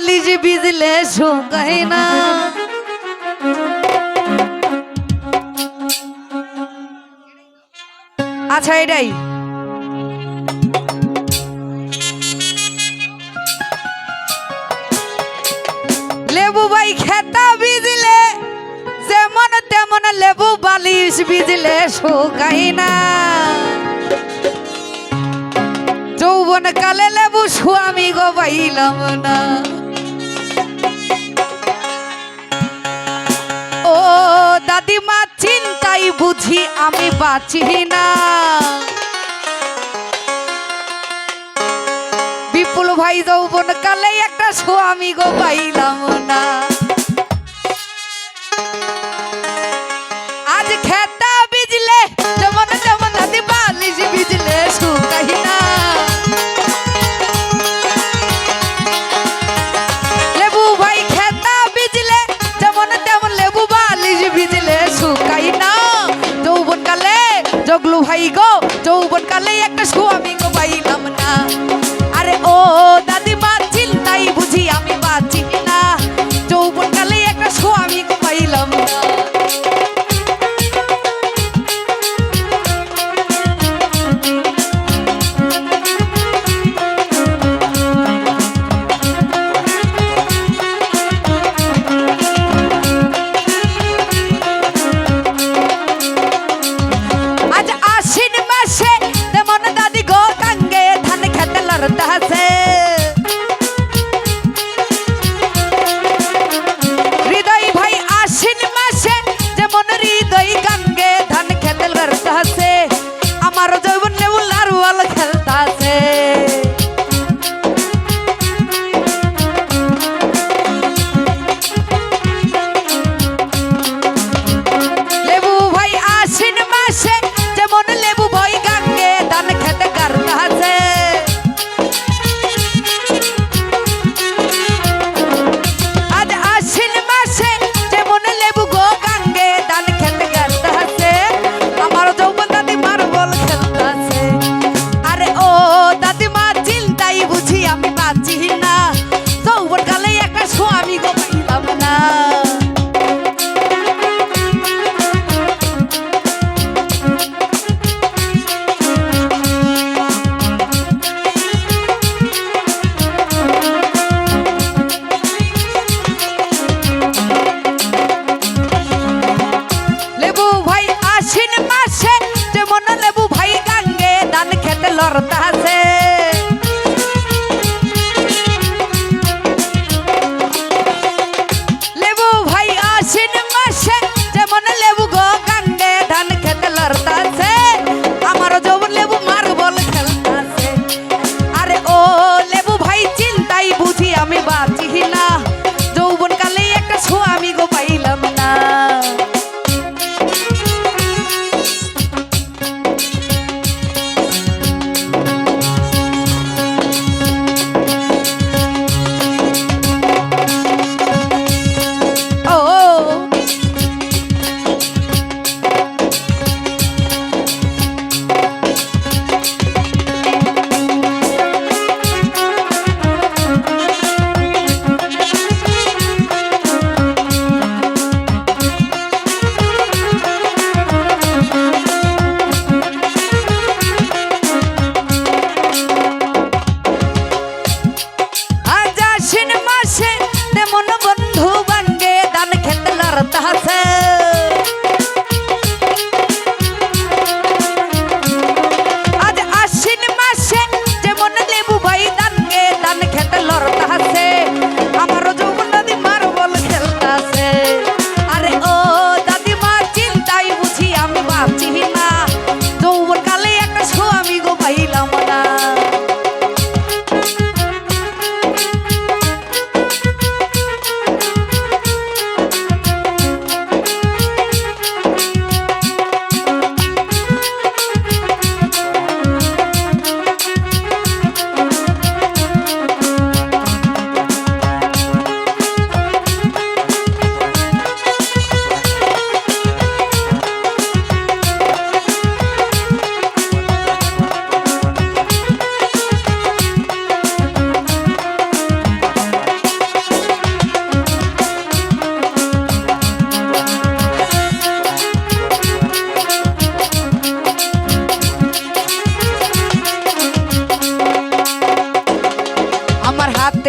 বালিশ বিজলে শুকাই না। আচ্ছা এটাই। লেবু ভাই খেতা বিজলে যেমন তেমন লেবু বালিশ বিজলে শুকাই না। যৌবন কালে লেবু স্বামী গো পাইলাম না ফাতেমা চিন্তাই বুঝি, আমি বাঁচি না। বিপুল ভাই যৌবন কালে একটা স্বামী গো পাইলাম না। Oh. है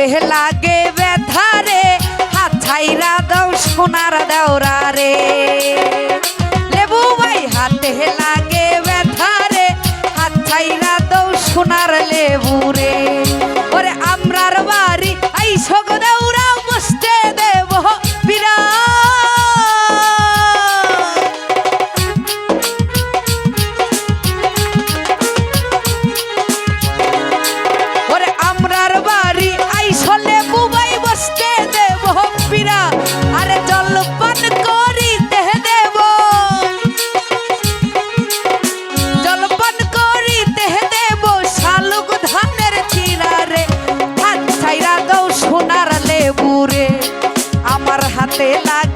হাতে লাগে ব্যথারে হাত ছাইরা দাও, সোনার দেওরা রে। লেবু ভাই, হাত হাতে লাগে ব্যথারে হাত ছাইরা দাও, সোনার লেবু রে। ওরে আমরার বাড়ি আই সগ আমার লাগে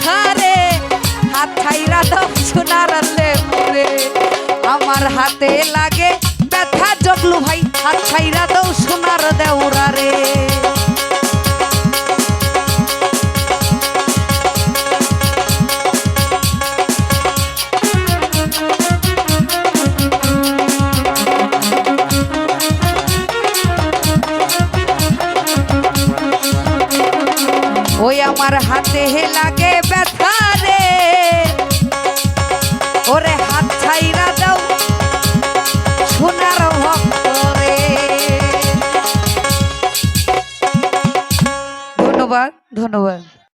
লাগে রে হাত ছাইরা দাও সোনার মুরে আমার হাতে লাগে ব্যথা জগলু ভাই, হাত ছাইরা দাও সোনার দেওরা রে ওরে হাত ছাইরা দাও সোনার ভক্ত ধন্যবাদ ধন্যবাদ।